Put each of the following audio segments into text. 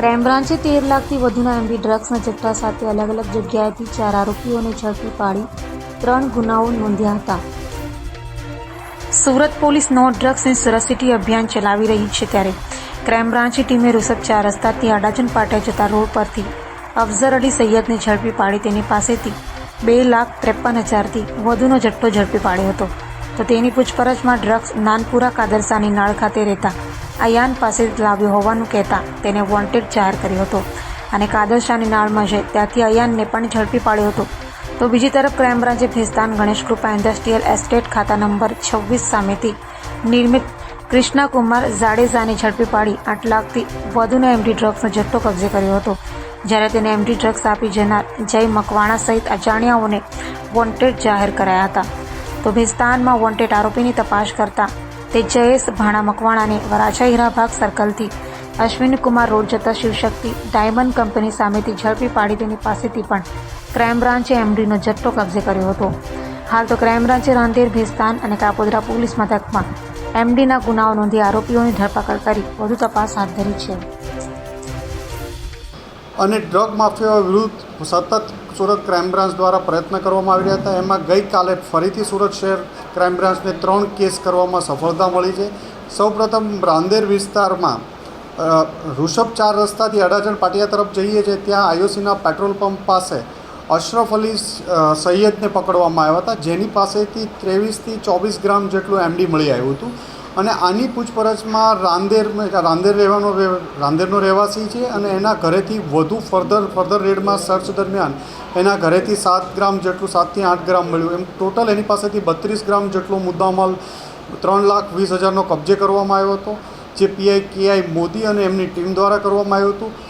Crime બ્રાન્ચે તેર લાખથી વધુના એમડી ડ્રગ્સના જથ્થા સાથે અલગ અલગ જગ્યાએથી ચાર આરોપીઓને ઝડપી પાડી ત્રણ ગુનાઓ નોંધ્યા હતા. સુરત પોલીસ નો ડ્રગ્સ ઇન સુરત સિટી અભિયાન ચલાવી રહી છે ત્યારે. ક્રાઇમ બ્રાન્ચની ટીમે રૂસબ ચાર રસ્તાથી આડાજન પાટિયા જતા રોડ પરથી અફઝર અલી સૈયદને ઝડપી પાડી તેની પાસેથી બે લાખ ત્રેપન હજારથી વધુનો જથ્થો ઝડપી પાડ્યો હતો. તો તેની પૂછપરછમાં ડ્રગ્સ નાનપુરા કાદરસાની નાળ ખાતે રહેતા અયાન પાસે લાવ્યો હોવાનું કહેતા તેને વોન્ટેડ જાહેર કર્યો હતો. અને કાદરશાની નાળમાં છે ત્યાંથી અયાનને પણ ઝડપી પાડ્યો હતો. તો બીજી તરફ ક્રાઇમ બ્રાન્ચે ભેસ્તાન ગણેશ કૃપા ઇન્ડસ્ટ્રીયલ એસ્ટેટ ખાતા નંબર છવ્વીસ સામેથી નિર્મિત કૃષ્ણાકુમાર જાડેજાને ઝડપી પાડી આઠ લાખથી વધુનો એમડી ડ્રગ્સનો જથ્થો કબજે કર્યો હતો. જ્યારે તેને એમડી ડ્રગ્સ આપી જનાર જય મકવાણા સહિત અજાણ્યાઓને વોન્ટેડ જાહેર કરાયા હતા. તો ભેસ્તાનમાં વોન્ટેડ આરોપીની તપાસ કરતા તે જયેશ ભાણા મકવાણાને વરાછા હીરાભાગ સર્કલથી. અશ્વિન કુમાર રોડ જતા શિવશક્તિ ડાયમંડ કંપની સામેથી ઝડપી પાડી તેની પાસેથી પણ ક્રાઇમ બ્રાન્ચે એમડીનો જથ્થો કબજે કર્યો હતો. હાલ તો ક્રાઇમ બ્રાન્ચે રાંદેર ભેસ્તાન અને કાપોદરા પોલીસ મથકમાં એમડીના ગુનાઓ નોંધી આરોપીઓની ધરપકડ કરી વધુ તપાસ હાથ ધરી છે. અને ડ્રગ માફિયા વિરુદ્ધ સતત સુરત ક્રાઇમ બ્રાન્ચ દ્વારા પ્રયત્ન કરવામાં આવી રહ્યા હતા. એમાં ગઈકાલે ફરીથી સુરત શહેર ક્રાઇમ બ્રાન્ચને ત્રણ કેસ કરવામાં સફળતા મળી છે. સૌપ્રથમ રાંદેર વિસ્તારમાં ઋષભ ચાર રસ્તાથી અડાજણ પાટિયા તરફ જઈએ છીએ, ત્યાં આઈઓસીના પેટ્રોલ પંપ પાસે અશરફ અલી સૈયદને પકડવામાં આવ્યા હતા. જેની પાસેથી ત્રેવીસથી ચોવીસ ગ્રામ જેટલું એમડી મળી આવ્યું હતું. અને આની પૂછપરછમાં રાંદેર રાંદેર રહેવાનો રહે- રાંદેરનો રહેવાસી છે અને એના ઘરેથી વધુ ફર્ધર ફર્ધર રેડમાં સર્ચ દરમિયાન એના ઘરેથી સાત ગ્રામ જેટલું સાતથી આઠ ગ્રામ મળ્યું. એમ ટોટલ એની પાસેથી બત્રીસ ગ્રામ જેટલો મુદ્દામાલ ત્રણ લાખ વીસ હજારનો કબજે કરવામાં આવ્યો હતો, જે પીઆઈ કેઆઈ મોદી અને એમની ટીમ દ્વારા કરવામાં આવ્યું હતું.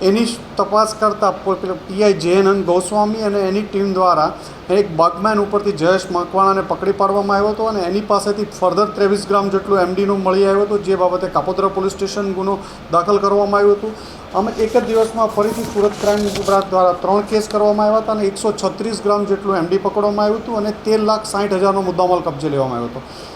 એની તપાસ કરતાં પીઆઈ જયનંદ ગોસ્વામી અને એની ટીમ દ્વારા એક બગમેન ઉપરથી જયેશ મકવાણાને પકડી પાડવામાં આવ્યો હતો અને એની પાસેથી ફર્ધર ત્રેવીસ ગ્રામ જેટલું એમડીનું મળી આવ્યું હતું, જે બાબતે કાપોદ્રા પોલીસ સ્ટેશન ગુનો દાખલ કરવામાં આવ્યો હતો. અમે એક જ દિવસમાં ફરીથી સુરત ક્રાઇમ બ્રાન્ચ દ્વારા ત્રણ કેસ કરવામાં આવ્યા હતા અને એકસો છત્રીસ ગ્રામ જેટલું એમડી પકડવામાં આવ્યું હતું અને તેર લાખ સાઠ હજારનો મુદ્દામાલ કબજે લેવામાં આવ્યો હતો.